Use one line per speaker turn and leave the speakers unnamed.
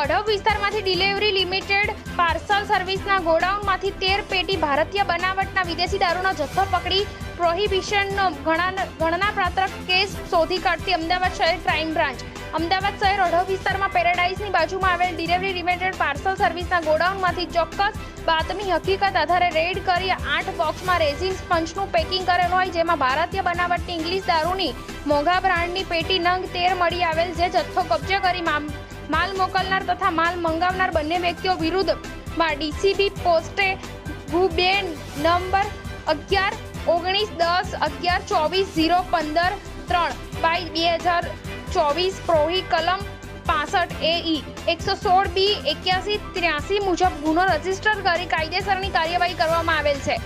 વિસ્તારમાંથી delivery limited parcel સર્વિસના ગોડાઉનમાંથી તેર પેટી ભારતીય બનાવટના વિદેશી દારૂનો જથ્થો પકડી પ્રોહિબિશનનો ગણના ગણનાપાત્ર કેસ શોધી કાઢતી અમદાવાદ શહેર ક્રાઇમ બ્રાન્ચ. અમદાવાદ શહેર ઓઢવ વિસ્તારમાં પેરાડાઇઝની બાજુમાં આવેલ ડિલિવરી રિલેટેડ પાર્સલ સર્વિસના ગોડાઉનમાંથી ચોક્કસ બાતમી હકીકત આધારે રેડ કરી આઠ બોક્સમાં રેઝિન સ્પંચનું પેકિંગ કરેલ હોય, જેમાં ભારતીય બનાવટની ઇંગ્લિશ દારૂની મોંઘા બ્રાન્ડની પેટી નંગ તેર મળી આવેલ, જે જથ્થો કબજે કરી માલ મોકલનાર તથા માલ મંગાવનાર બંને વ્યક્તિઓ વિરુદ્ધમાં ડીસીબી પોસ્ટે ગુબે નંબર અગિયાર ઓગણીસ દસ અગિયાર ચોવીસ ઝીરો પંદર ત્રણ બાય બે હજાર ચોવીસ પ્રોહી કલમ પાસઠ એઈ એકસો સોળ બી એક્યાસી ત્ર્યાસી મુજબ ગુનો રજિસ્ટર કરી કાયદેસરની કાર્યવાહી કરવામાં આવેલ છે.